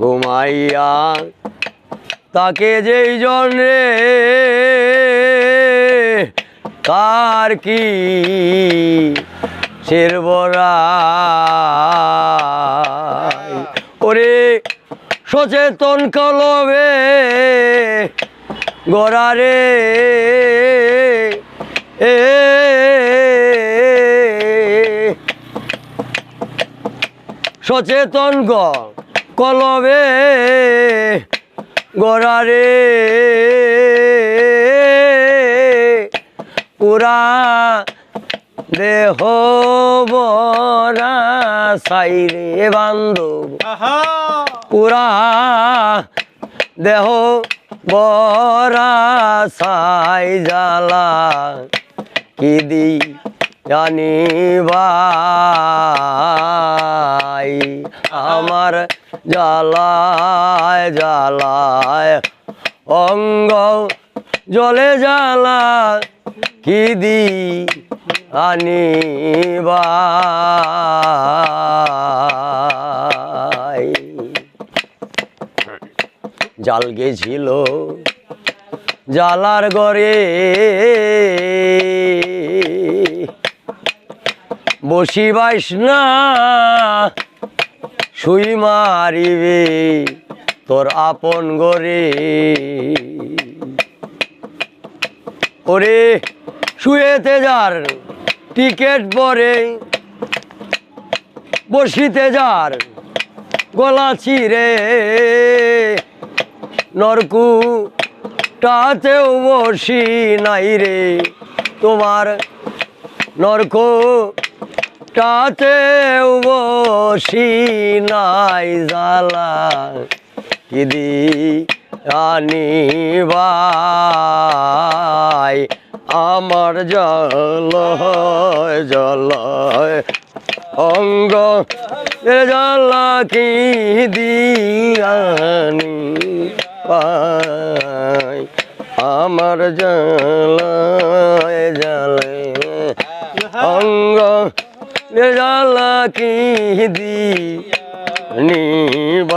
ঘুমাইয়া তাকে যেই জন রে কার কি শেরবরা ওরে সচেতন কলবে গড়ারে এ সচেতন গ। কলবে গড়ারে পুরা দেহ বরা সাইরে বান্ধব। পুরা দেহ বরা সাই জালা কি দি জানি ভাই আমার জ্বালায় জ্বালায়। অঙ্গ জলে জ্বালা কি দি আনি জাল গেছিল জালার গড়ে। বসিবাইস না শুই মারিবে, তোর আপন গরে ওরে শুয়েতে যার টিকেট পরে, বসিতে যার গলা চিরে নরকু টাতেও বসি নাই রে, তোমার নরক টাতেও বসি নাই জালা কিদি আনি ভাই, আমার জল জলয় অঙ্গ। জ্বালা কি দিয়ানি আমার জ্বালায় জ্বালে অঙ্গ জ্বালা কি দি নিবাই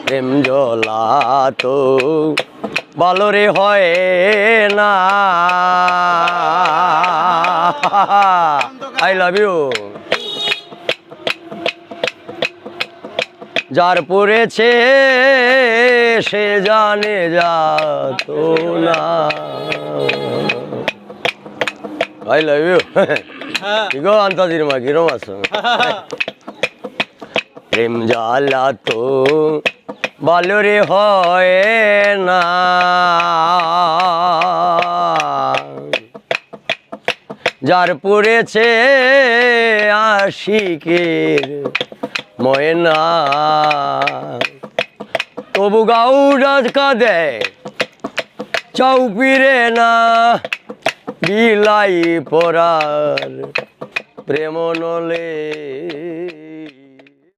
প্রেম জলা তো বালরে হয় না আই লাভ ইউ যার পড়েছে সে জানে যাত না আই লাভ ইউ কি গো আন্তাজির মা কিরম আছো? প্রেম জ্বালা তো বালরে হয় না। যার পড়েছে আশিকের ময়না। তবু গাউডাজ কাঁদে। চৌপিরে না বিলাই পরার প্রেম নলে।